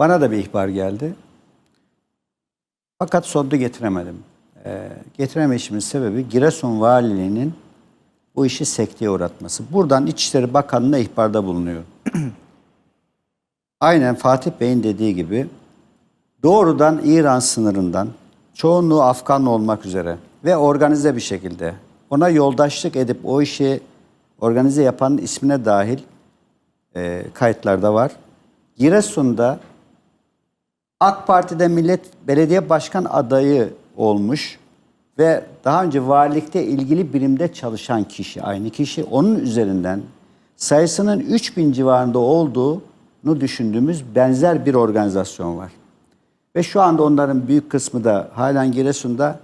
Bana da bir ihbar geldi. Fakat sonunda getiremedim. Ee, getirememişimin sebebi Giresun Valiliğinin bu işi sekteye uğratması. Buradan İçişleri Bakanlığı'na ihbarda bulunuyor. Aynen Fatih Bey'in dediği gibi doğrudan İran sınırından çoğunluğu Afgan olmak üzere ve organize bir şekilde ona yoldaşlık edip o işi organize yapanın ismine dahil e, kayıtlarda var. Giresun'da AK Parti'de millet belediye başkan adayı olmuş ve daha önce valilikte ilgili birimde çalışan kişi, aynı kişi onun üzerinden sayısının 3000 civarında olduğunu düşündüğümüz benzer bir organizasyon var. Ve şu anda onların büyük kısmı da halen Giresun'da.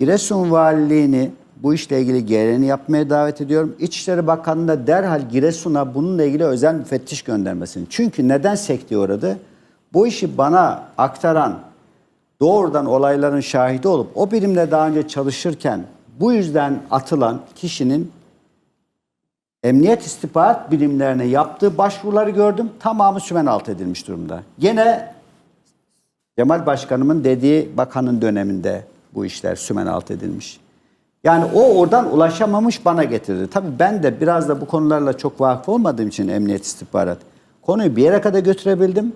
Giresun Valiliğini bu işle ilgili gereğini yapmaya davet ediyorum. İçişleri Bakanlığı'na derhal Giresun'a bununla ilgili özel müfettiş göndermesini. Çünkü neden sekteye uğradı? Bu işi bana aktaran, doğrudan olayların şahidi olup o birimle daha önce çalışırken bu yüzden atılan kişinin emniyet istihbarat birimlerine yaptığı başvuruları gördüm. Tamamı sümen alt edilmiş durumda. Gene Cemal Başkanımın dediği bakanın döneminde bu işler sümen alt edilmiş. Yani o oradan ulaşamamış bana getirdi. Tabii ben de biraz da bu konularla çok vakıf olmadığım için emniyet istihbarat konuyu bir yere kadar götürebildim.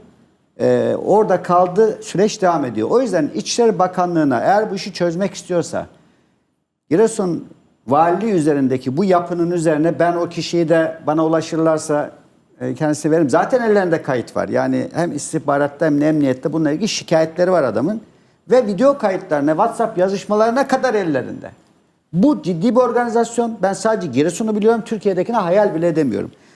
Ee, orada kaldı süreç devam ediyor. O yüzden İçişleri Bakanlığı'na eğer bu işi çözmek istiyorsa Giresun valiliği üzerindeki bu yapının üzerine ben o kişiyi de bana ulaşırlarsa e, kendisi veririm. Zaten ellerinde kayıt var. Yani hem istihbaratta hem de emniyette bununla ilgili şikayetleri var adamın. Ve video kayıtlarına, WhatsApp yazışmalarına kadar ellerinde. Bu ciddi bir organizasyon. Ben sadece Giresun'u biliyorum. Türkiye'dekine hayal bile edemiyorum.